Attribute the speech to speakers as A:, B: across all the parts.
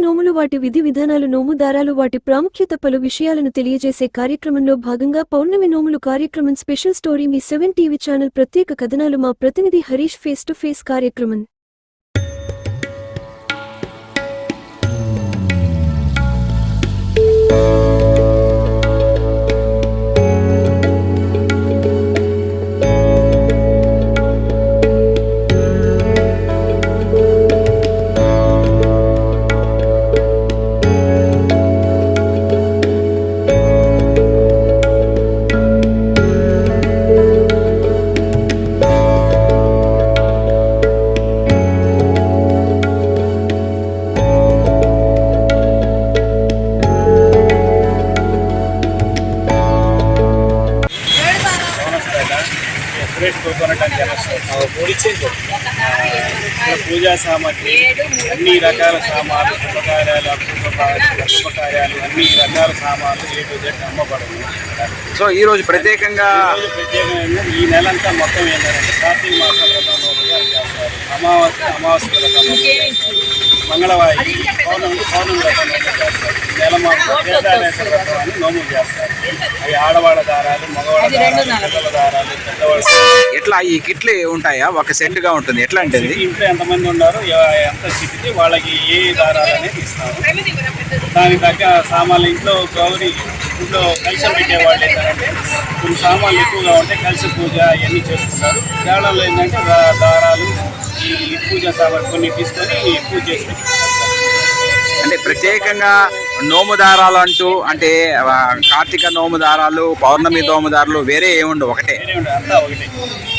A: నోములు వాటి విధి విధానాలు నోము దారాలు వాటి ప్రాముఖ్యత పలు విషయాలను తెలియజేసే కార్యక్రమంలో భాగంగా పౌర్ణమి నోములు కార్యక్రమం స్పెషల్ స్టోరీ మీ సెవెన్ టీవీ ఛానల్ ప్రత్యేక కథనాలు మా ప్రతినిధి హరీష్ ఫేస్ టు ఫేస్ కార్యక్రమం.
B: సురేష్ కోకోనట్ పూజా సామాగ్రి అన్ని రకాల సామాన్లు శుభకార్యాలు శుభకార్యాలు అన్ని రకాల సామాన్లు ఏ టు జెడ్ అమ్మబడుతుంది
C: సో ఈ రోజు ప్రత్యేకంగా
B: ఈరోజు ప్రత్యేకంగా ఈ నెలంతా మొత్తం ఏంటంటే కార్తీక మాసం వ్రతం నోముగా చేస్తారు అమావాస్య అమావాస్య వ్రతం మంగళవారి పౌర్ణమి పౌర్ణమి వ్రతం చేస్తారు. అని నోములు చేస్తారు అవి ఆడవాళ్ళ దారాలు మగవాళ్ళ దారాలు పిల్లల దారాలు పెద్దవాళ్ళ
C: ఎట్లా ఈ కిట్లు ఉంటాయా? ఒక సెట్గా ఉంటుంది. ఎట్లా అంటే?
B: ఇంట్లో ఎంతమంది ఉన్నారో? ఎంత చిక్కితే వాళ్ళకి ఏ దారాలు అనేది ఇస్తాము దానికి తగ్గ సామాన్లు ఇంట్లో గౌరీ ఇంట్లో కలిసి పెట్టేవాళ్ళు ఏంటంటే కొన్ని సామాన్లు ఎక్కువగా ఉంటాయి కలిసి పూజ ఇవన్నీ చేసుకుంటారు. కేరళలో ఏంటంటే దారాలు ఈ పూజ సామాన్లు కొన్ని తీసుకొని పూజ చేసుకుంటారు.
C: అంటే ప్రత్యేకంగా నోము దారాలు అంటూ అంటే కార్తీక నోము దారాలు పౌర్ణమి నోము దారాలు వేరే ఏముండవు ఒకటే.
B: వేరే ఉండదు అంతా ఒకటే.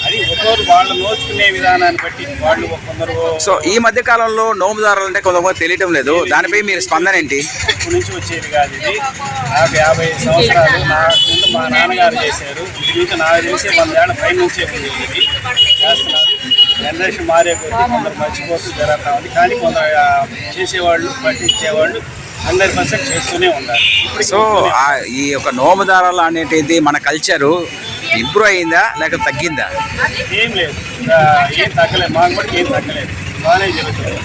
B: అది ఒక్కొక్కరు వాళ్ళు నోచుకునే విధానాన్ని బట్టి వాళ్ళు కొందరు
C: సో ఈ మధ్య కాలంలో నోము దారాలు అంటే కొంతమంది తెలియటం లేదు. దానిపై మీరు స్పందన ఏంటి?
B: ఇప్పటి నుంచి వచ్చేది కాదు ఇది. నాకు యాభై సంవత్సరాలు నా ముందు మా నాన్నగారు చేశారు. ఇది నుంచి నాకు తెలిసి వందేళ్ళ పై నుంచే ఉంది ఇది. చేస్తున్నారు. జనరేషన్ మారే కొద్దీ కొందరు మర్చిపోతూ జరుగుతూ ఉంది. కానీ కొందరు చేసేవాళ్ళు పట్టించేవాళ్ళు హండ్రెడ్ పర్సెంట్ చేస్తూనే ఇప్పుడు
C: సో ఆ, ఈ యొక్క నోము దారాలు అనేటిది మన కల్చరు ఇంప్రూవ్ అయిందా లేక తగ్గిందా?
B: ఏం లేదు. ఏం తగ్గలేదు. మాకు కూడా ఏం తగ్గలేదు. బాగానే జరుగుతుంది.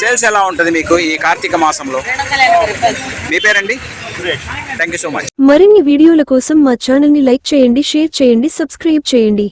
C: సేల్స్ ఎలా ఉంటుంది మీకు ఈ కార్తీక మాసంలో? మీ పేరండి?
B: Suresh.
C: Thank you so much
A: మరిన్ని వీడియోల కోసం మా ఛానల్ని లైక్ చేయండి షేర్ చేయండి సబ్స్క్రైబ్ చేయండి.